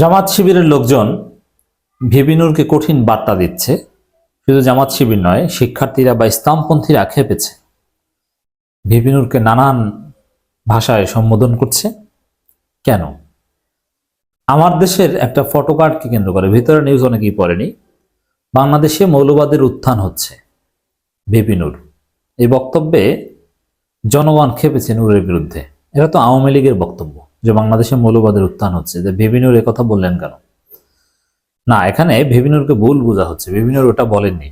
জামাত শিবিরের লোকজন ভিবিনুরকে কঠিন বার্তা দিচ্ছে, শুধু জামাত শিবির নয়, শিক্ষার্থীরা বা ইসলামপন্থীরা খেপেছে। ভিবিনুরকে নানান ভাষায় সম্বোধন করছে। কেন? আমার দেশের একটা ফটোকার্ডকে কেন্দ্র করে, ভিতরে নিউজ অনেকেই পড়েনি, বাংলাদেশে মৌলবাদের উত্থান হচ্ছে ভিপিনুর এই বক্তব্যে জনগণ খেপেছে নূরের বিরুদ্ধে। এটা তো আওয়ামী লীগের বক্তব্য। যে বাংলাদেশে মৌলবাদের উত্থান হচ্ছে, যে ভেবিনুর কথা বললেন কেন? না, এখানে ভেবিনুরকে ভুল বোঝা হচ্ছে ভিবিনুর ওটা বলেননি।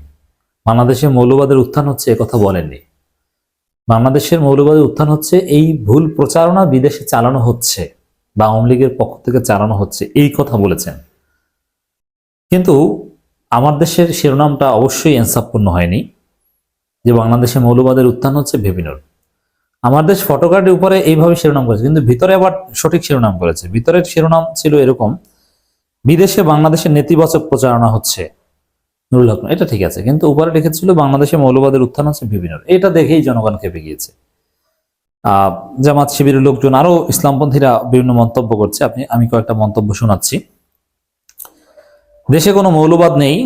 বাংলাদেশে মৌলবাদের উত্থান হচ্ছে কথা বলেননি। বাংলাদেশের মৌলবাদের উত্থান হচ্ছে, এই ভুল প্রচারণা বিদেশে চালানো হচ্ছে, বা আওয়ামী লীগের পক্ষ থেকে চালানো হচ্ছে, এই কথা বলেছেন। কিন্তু আমার দেশের শিরোনামটা অবশ্যই এনসাফপূর্ণ হয়নি, যে বাংলাদেশে মৌলবাদের উত্থান হচ্ছে ভেবিনুর আমার দেশ ফটোকার্ডের উপরে এইভাবে শিরোনাম করেছে, কিন্তু ভিতরে আবার সঠিক শিরোনাম করেছে। ভিতরের শিরোনাম ছিল এরকম, বিদেশে বাংলাদেশের নেতিবাচক প্রচারণা হচ্ছে, নুরুল হক, এটা ঠিক আছে, কিন্তু উপরে লিখেছিল বাংলাদেশে মৌলবাদের উত্থান হচ্ছে বিভিন্ন। এটা দেখেই জনগণ খেপে গিয়েছে। আহ জামাত শিবিরের লোকজন, আরও ইসলামপন্থীরা বিভিন্ন মন্তব্য করছে। আপনি, আমি কয়েকটা মন্তব্য শোনাচ্ছি। দেশে কোনো মৌলবাদ নেই,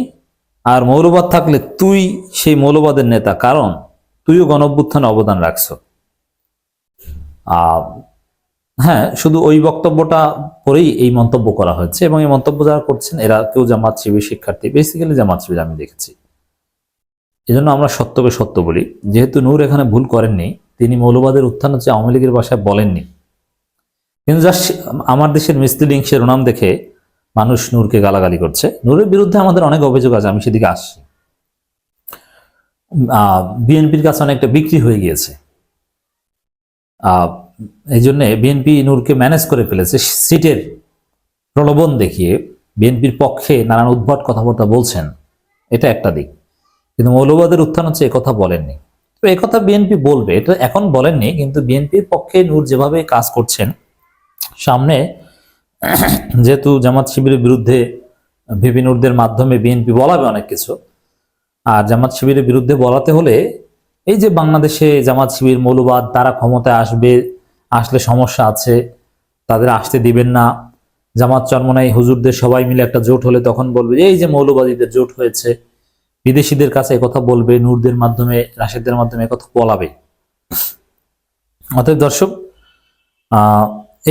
আর মৌলবাদ থাকলে তুই সেই মৌলবাদের নেতা, কারণ তুইও গণঅভ্যুত্থানে অবদান রাখছ। হ্যাঁ শুধু ওই বক্তব্যটা পরেই এই মন্তব্য করা হয়েছে এবং এই মন্তব্য যারা করছেন, এরা কেউ জামাত শিবির শিক্ষার্থী বেসিক্যালি জামাত শিবির আমি দেখেছি। এজন্য আমরা সত্যকে সত্য বলি, যেহেতু নূর এখানে ভুল করেননি, তিনি মৌলবাদের উত্থান হচ্ছে আওয়ামী লীগের ভাষায় বলেননি। কিন্তু যা আমার দেশের মিসলিডিং শিরোনাম দেখে মানুষ নূরকে গালাগালি করছে। নূরের বিরুদ্ধে আমাদের অনেক অভিযোগ আছে, আমি সেদিকে আসছি। বিএনপির কাছে অনেকটা বিক্রি হয়ে গিয়েছে। এই জন্য বিএনপি নূরকে ম্যানেজ করে ফেলেছে। সিটের প্রলোভন দেখিয়ে বিএনপির পক্ষে নানান উদ্ভট কথাবার্তা বলছেন। এটা একটা দিক। কিন্তু মৌলবাদের উত্থান হচ্ছে কথা বলেননি। তো কথা বিএনপি বলবে। এটা এখন বলেননি, কিন্তু বিএনপির পক্ষে নূর যেভাবে কাজ করছেন, সামনে যেহেতু জামাত শিবিরের বিরুদ্ধে ভিপি নূরদের মাধ্যমে বিএনপি বলাবে অনেক কিছু, আর জামাত শিবিরের বিরুদ্ধে বলাতে হলে এই যে বাংলাদেশে জামাত শিবির মৌলবাদ, তারা ক্ষমতায় আসবে, আসলে সমস্যা আছে, তাদের আসতে দিবেন না। জামাত চরমনাই হুজুরদের সবাই মিলে একটা জোট হলে তখন বলবে, এই যে মৌলবাদীদের জোট হয়েছে, বিদেশিদের কাছে কথা বলবে, নূরদের মাধ্যমে রাশেদদের মাধ্যমে কথা বলাবে। অতএব দর্শক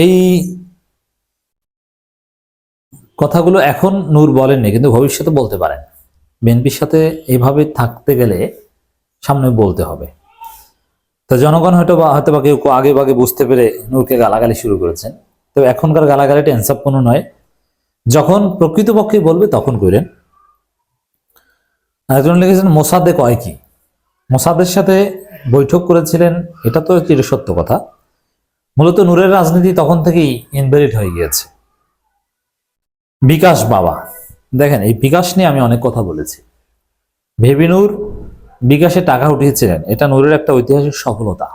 এই কথাগুলো এখন নূর বলেননি, কিন্তু ভবিষ্যতে বলতে পারেন। বিএনপির সাথে এভাবে থাকতে গেলে সামনে বলতে হবে। তো জনগণ হয়তো বা হয়তো বা কেউ আগে বাগে বুঝতে পেরে নূরকে গালাগালি শুরু করেছেন। তো এখনকার গালাগালিটা এনসাফপূর্ণ নয়। যখন প্রকৃতপক্ষে বলবে তখন করেন একজন লিখেছেন মোসাদে কয় কি? মোসাদের সাথে বৈঠক করেছিলেন, এটা তো চিরসত্য কথা। মূলত নূরের রাজনীতি তখন থেকেই ইনভ্যালিড হয়ে গিয়েছে। বিকাশ বাবা, দেখেন এই বিকাশ নিয়ে আমি অনেক কথা বলেছি। ভেবিনুর বিকাশে টাকা উঠিয়েছিলেন, এটা নূরের একটা ঐতিহাসিক সফলতা।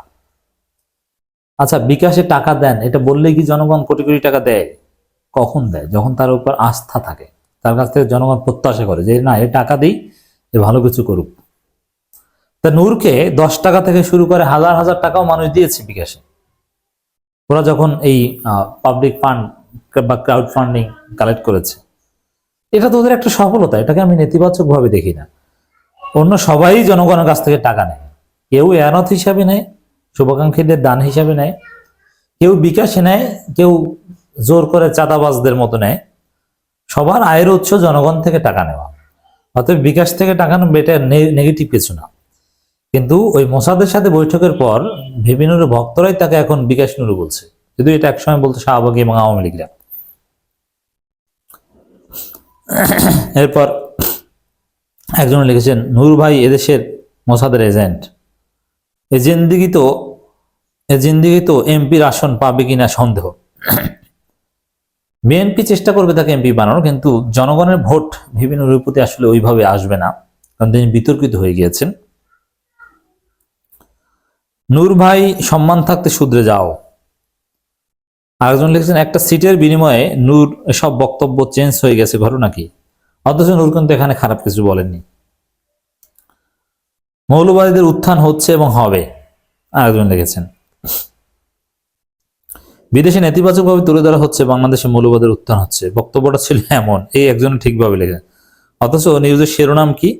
আচ্ছা বিকাশে টাকা দেন, এটা বললেই কি জনগণ কোটি কোটি টাকা দেয়? কখন দেয়? যখন তার উপর আস্থা থাকে। তার কাছ থেকে জনগণ প্রত্যাশা করে যে, না, এ টাকা দিই, এ ভালো কিছু করুক। তা নূরকে দশ টাকা থেকে শুরু করে হাজার হাজার টাকাও মানুষ দিয়েছে বিকাশে। ওরা যখন এই পাবলিক ফান্ড বা ক্রাউড ফান্ডিং কালেক্ট করেছে, এটা তো ওদের একটা সফলতা, এটাকে আমি নেতিবাচক ভাবে দেখি না। অন্য সবাই জনগণের কাছ থেকে টাকা নেয়। কেউ এয়ানত হিসাবে নেয়, শুভাকাঙ্ক্ষীদের দান হিসাবে নেয়, কেউ বিকাশে নেয়, কেউ জোর করে চাঁদাবাজদের মতো নেয়। সবার আয়ের উৎস জনগণ থেকে টাকা নেওয়া। অতএব বিকাশ থেকে টাকা এটা নেগেটিভ কিছু না। কিন্তু ওই মোসাদের সাথে বৈঠকের পর ভিবিনুর ভক্তরাই তাকে এখন বিকাশ নুরু বলছে। যদি এটা একসময় বলতো শাহবাগী এবং আওয়ামী লীগরা। এরপর একজন লিখেছেন, নূর ভাই এদেশের মোসাদের এজেন্ট। এ তো এ জিন্দিগি তো এমপির আসন পাবে কিনা সন্দেহ। বিএনপি চেষ্টা করবে তাকে এমপি বানানোর, কিন্তু জনগণের ভোট বিভিন্ন রূপতে আসলে ওইভাবে আসবে না, কারণ তিনি বিতর্কিত হয়ে গিয়েছেন। নূর ভাই, সম্মান থাকতে শুধরে যাও। আরেকজন লিখেছেন, একটা সিটের বিনিময়ে নূর সব বক্তব্য চেঞ্জ হয়ে গেছে, ঘটনা কি? অথচ নূর কিন্তু এখানে খারাপ কিছু বলেননি। মৌলবাদীদের উত্থান হচ্ছে এবং হবে। আরেকজন লিখেছেন বিদেশে নেতিবাচকভাবে তুলে ধরা হচ্ছে, বাংলাদেশে মৌলবাদের উত্থান হচ্ছে। বক্তব্যটা ছিল এমন, এই একজন ঠিকভাবে লেখে অথচ নিউজের শিরোনাম কি?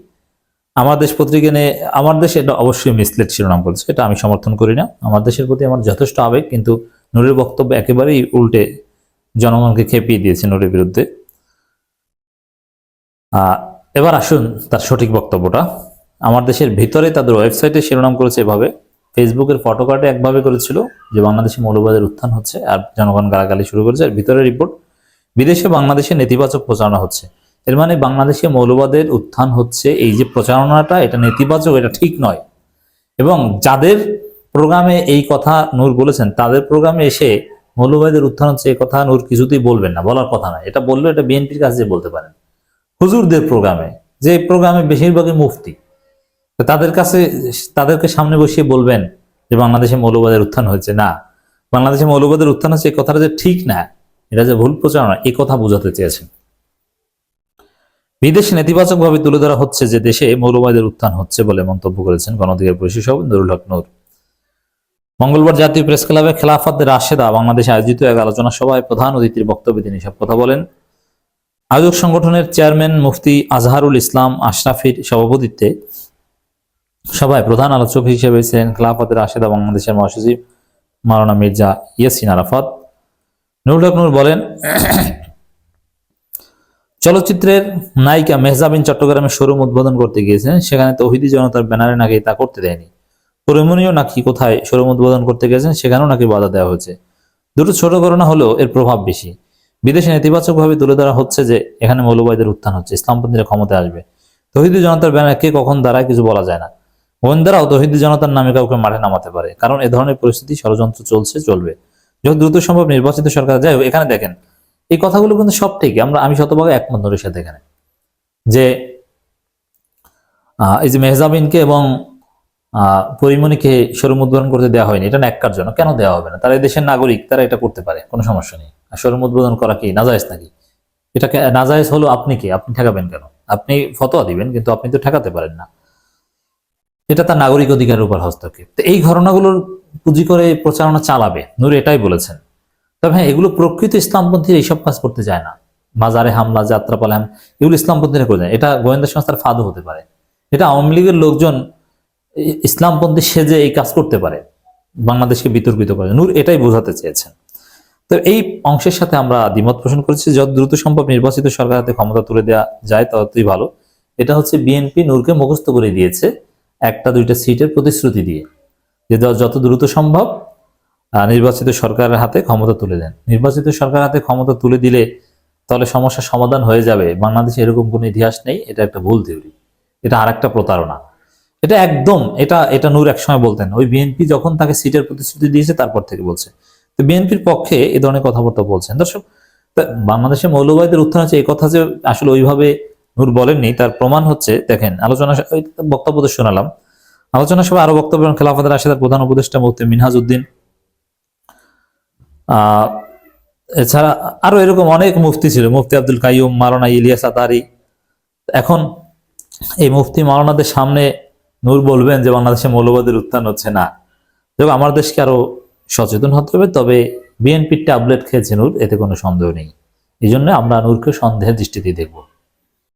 আমার দেশ পত্রিকা নিয়ে, আমার দেশ এটা অবশ্যই মিসলেট শিরোনাম করেছে এটা আমি সমর্থন করি না। আমার দেশের প্রতি আমার যথেষ্ট আবেগ, কিন্তু নুরের বক্তব্য একেবারেই উল্টে জনগণকে খেপিয়ে দিয়েছে নুরের বিরুদ্ধে। এবার আসুন তার সঠিক বক্তব্যটা। আমার দেশের ভিতরে তাদের ওয়েবসাইটে শিরোনাম করেছে এভাবে ফেসবুকের ফটোকার্ডে একভাবে করেছিল যে বাংলাদেশে মৌলবাদের উত্থান হচ্ছে আর জনগণ গালাগালি শুরু করেছে আর ভিতরে রিপোর্ট বিদেশে বাংলাদেশে নেতিবাচক প্রচারণা হচ্ছে। এর মানে বাংলাদেশে মৌলবাদের উত্থান হচ্ছে, এই যে প্রচারণাটা, এটা নেতিবাচক, এটা ঠিক নয়। এবং যাদের প্রোগ্রামে এই কথা নূর বলেছেন, তাদের প্রোগ্রামে এসে মৌলবাদের উত্থান হচ্ছে এই কথা নূর কিছুতেই বলবেন না, বলার কথা না এটা বললে এটা বিএনপির কাছে বলতে পারেন। হুজুরদের প্রোগ্রামে, যে প্রোগ্রামে বেশিরভাগই মুফতি। তো তাদের কাছে, তাদেরকে সামনে বসিয়ে বলবেন যে বাংলাদেশে মৌলবাদের উত্থান হয়েছে। না, বাংলাদেশে মৌলবাদের উত্থান হচ্ছে এই কথাটা যে ঠিক না, এটা যে ভুল প্রচারণা এই কথা বোঝাতে চেয়েছেন। বিদেশে নেতিবাচকভাবে তুলে ধরা হচ্ছে যে দেশে মৌলবাদের উত্থান হচ্ছে বলে মন্তব্য করেছেন গণঅধিকার পরিষদ সভাপতি নুরুল হক নূর। মঙ্গলবার জাতীয় প্রেস ক্লাবে খেলাফত রাশেদা বাংলাদেশে আয়োজিত এক আলোচনা সভায় প্রধান অতিথির বক্তব্যে তিনি সব কথা বলেন। আয়োজক সংগঠনের চেয়ারম্যান মুফতি আজহারুল ইসলাম আশরাফির সভাপতিত্বে সভায় প্রধান আলোচক হিসেবে ছিলেন খেলাফতের আশেদা বাংলাদেশের মহাসচিব মারানা মির্জা ইয়াসিন আরাফাত। নুরুল নূর বলেন, চলচ্চিত্রের নায়িকা মেহজাবিন চট্টগ্রামে শোরুম উদ্বোধন করতে গিয়েছেন সেখানে তৌহিদি জনতার ব্যানারে নাকি তা করতে দেয়নি। পরিমণিও নাকি কোথায় শোরুম উদ্বোধন করতে গেছেন সেখানেও নাকি বাধা দেওয়া হয়েছে। দুটো ছোট ঘটনা হলেও এর প্রভাব বেশি। বিদেশে নেতিবাচকভাবে তুলে ধরা হচ্ছে যে এখানে মৌলবাদীদের উত্থান হচ্ছে, ইসলামপন্থীরা ক্ষমতায় আসবে। তহিদি জনতার ব্যানারে কে কখন দাঁড়ায় কিছু বলা যায় না। গোয়েন্দারাও তহিদি জনতার নামে কাউকে মাঠে নামাতে পারে, কারণ এ ধরনের পরিস্থিতি ষড়যন্ত্র চলছে, চলবে। যত দ্রুত সম্ভব নির্বাচিত সরকার যাই হোক, এখানে দেখেন, এই কথাগুলো কিন্তু সব ঠিক, আমরা, আমি শতভাগ একমত নূরের সাথে এখানে। যে এই যে মেহজাবিনকে এবং পরিমণিকে শোরুম উদ্বোধন করতে দেওয়া হয়নি। এটা ন্যাক্কার জন্য। কেন দেওয়া হবে না? তারা এই দেশের নাগরিক, তারা এটা করতে পারে। কোনো সমস্যা নেই। আর শোরুম উদ্বোধন করা কি? নাজায়েজ নাকি? এটাকে, নাজায়েজ হলো আপনি কি? আপনি ঠেকাবেন কেন? আপনি ফতোয়া দিবেন, কিন্তু আপনি তো ঠেকাতে পারেন না। এটা তার নাগরিক অধিকারের উপর হস্তক্ষেপ। তো এই ঘটনাগুলোর পুঁজি করে প্রচারণা চালাবে। নূর এটাই বলেছেন। তবে হ্যাঁ এগুলো প্রকৃত ইসলামপন্থীরা এইসব কাজ করতে যায় না। মাজারে হামলা যাত্রাপালা হামলা এগুলো ইসলামপন্থীরা করে যায় এটা গোয়েন্দা সংস্থার ফাঁদও হতে পারে। এটা আওয়ামী লীগের লোকজন ইসলামপন্থী সেজে এই কাজ করতে পারে, বাংলাদেশকে বিতর্কিত করে, নূর এটাই বোঝাতে চেয়েছেন। তো এই অংশের সাথে আমরা দ্বিমত পোষণ করেছি, যত দ্রুত সম্ভব নির্বাচিত সরকার হাতে ক্ষমতা তুলে দেওয়া যায় ততই ভালো। এটা হচ্ছে বিএনপি নূরকে মুখস্থ করে দিয়েছে একটা দুইটা সিটের প্রতিশ্রুতি দিয়ে, যে যত দ্রুত সম্ভব নির্বাচিত সরকারের হাতে ক্ষমতা তুলে দেন। নির্বাচিত সরকার হাতে ক্ষমতা তুলে দিলে তাহলে সমস্যার সমাধান হয়ে যাবে। বাংলাদেশে এরকম কোনো ইতিহাস নেই, এটা একটা ভুল থিওরি এটা আর একটা প্রতারণা। এটা একদম, এটা এটা নূর একসময় বলতেন। ওই বিএনপি যখন তাকে সিটের প্রতিশ্রুতি দিয়েছে, তারপর থেকে বলছে। তো বিএনপির পক্ষে এ ধরনের কথাবার্তা বলছেন। দর্শক বাংলাদেশে মৌলবাদীদের উত্থান হচ্ছে, এই কথা যে আসলে ওইভাবে নূর বলেননি, তার প্রমাণ হচ্ছে, দেখেন, আলোচনা বক্তব্য তো শোনালাম। আলোচনা সভায় আরও বক্তব্য রাখেন খেলাফতের রাশেদার প্রধান উপদেষ্টা মুফতি মিনহাজ উদ্দিন এছাড়া আরও এরকম অনেক মুফতি ছিল, মুফতি আব্দুল কাইয়ুম মারানা ইলিয়াস আতারি। এখন এই মুফতি মাওলানাদের সামনে নূর বলবেন যে বাংলাদেশে মৌলবাদের উত্থান হচ্ছে না। দেখো আমার দেশকে আরও সচেতন হতে হবে, তবে বিএনপির ট্যাবলেট খেয়েছে নূর, এতে কোনো সন্দেহ নেই। এই জন্য আমরা নূরকে সন্দেহের দৃষ্টিতে দেখব।